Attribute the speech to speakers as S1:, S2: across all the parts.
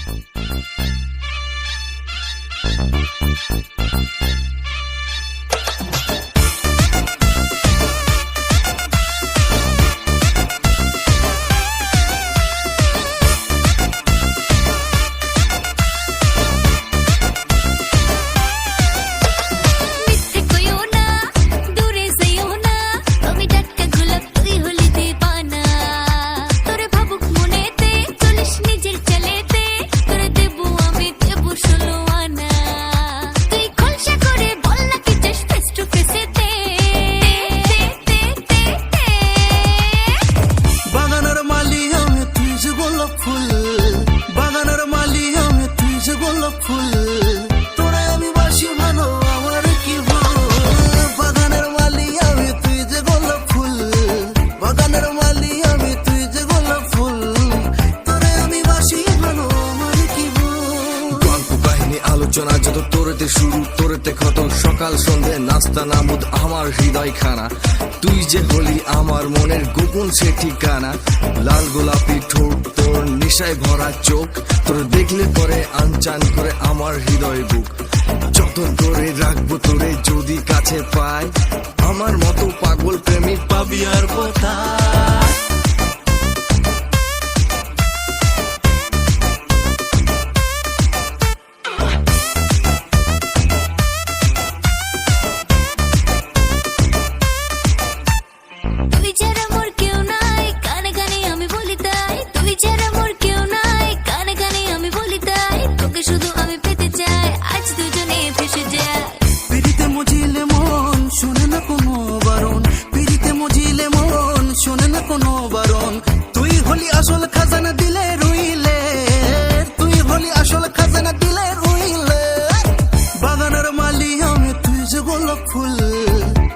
S1: Thank you.
S2: ফুল। বাগানের মালি আমি তুই যে গোলাপ ফুল।
S3: আলোচনা যত তোরেতে শুরু, তোরেতে ক্ষত সকাল, সন্ধে, নাস্তা নামুদ আমার হৃদয় খানা তুই যে হলি আমার মনের গোপন সে ঠিকানা। লাল গোলাপি ঠোঁট তোর নিশায় ভরা চোখ। তোর দেখলে পরে আনচান করে আমার হৃদয় বুক। যতন করে রাখব তোরে যদি কাছে পাই, আমার মতো পাগল প্রেমিক পাবি আর
S2: কোথায়? কোনো বারণ। তুই হলি আসল খাজানা দিলে রুইলে। তুই হলি আসল খাজানা দিলে রুইলে। বাগানের মালি আমি তুই যে গোল ফুল।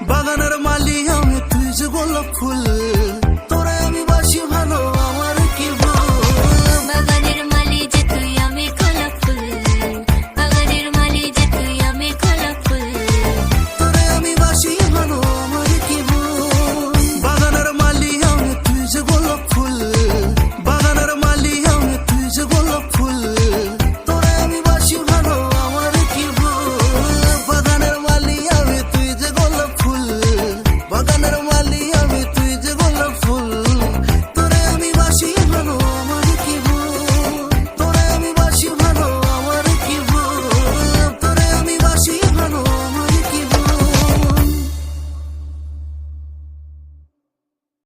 S2: বাগানের মালি আমি তুই যে গোল ফুল।